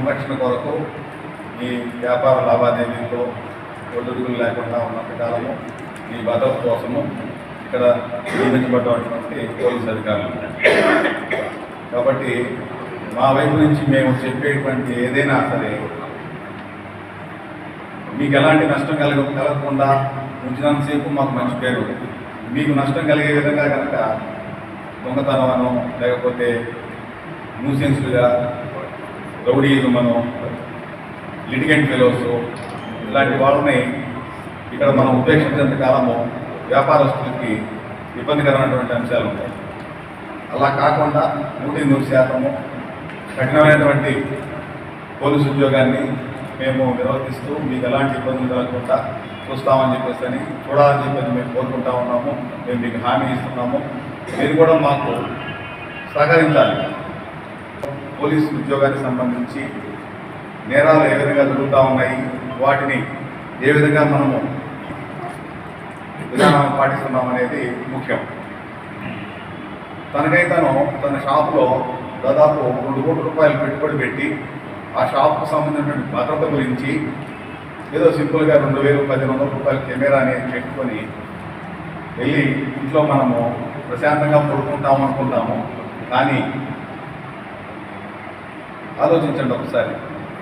సంరక్షణ కొరకు ఈ వ్యాపార లావాదేవీల్లో ఒడిదుడుకులు లేకుండా ఉన్నంత కాలము ఈ భద్రత కోసము ఇక్కడ నియమించబడ్డటువంటి పోలీస్ అధికారులు కాబట్టి మా వైపు నుంచి మేము చెప్పేటువంటి ఏదైనా సరే మీకు ఎలాంటి నష్టం కలగ కలగకుండా ఉంచినంతసేపు మాకు మంచి పేరు. మీకు నష్టం కలిగే విధంగా కనుక దొంగతనమనో లేకపోతే న్యూసెన్స్లుగా రౌడీజమనో లిటిగెంట్ ఫెలోస్ ఇలాంటి వాళ్ళని ఇక్కడ మనం ఉపేక్షించినంత కాలము వ్యాపారస్తులకి ఇబ్బందికరమైనటువంటి అంశాలు ఉంటాయి. అలా కాకుండా నూటి నూరు శాతము కఠినమైనటువంటి పోలీసు ఉద్యోగాన్ని మేము నిర్వర్తిస్తూ మీకు ఎలాంటి ఇబ్బందులు కలగకుండా చూస్తామని చెప్పేసి అని చూడాలని చెప్పేసి మేము కోరుకుంటా ఉన్నాము. మేము మీకు హామీ ఇస్తున్నాము. మీరు కూడా మాకు సహకరించాలి. పోలీసు ఉద్యోగానికి సంబంధించి నేరాలు ఏ విధంగా జరుగుతూ ఉన్నాయి. వాటిని ఏ విధంగా మనము విధానం పాటిస్తున్నాం అనేది ముఖ్యం. తనకై తను తన షాపులో దాదాపు రెండు కోట్ల రూపాయలు పెట్టుబడి పెట్టి ఆ షాప్కు సంబంధించినటువంటి భద్రత గురించి ఏదో సింపుల్గా రెండు వేలు పది వందల రూపాయల కెమెరా అనేది పెట్టుకొని వెళ్ళి ఇంట్లో మనము ప్రశాంతంగా పడుకుంటాం అనుకుంటాము. కానీ ఆలోచించండి ఒకసారి.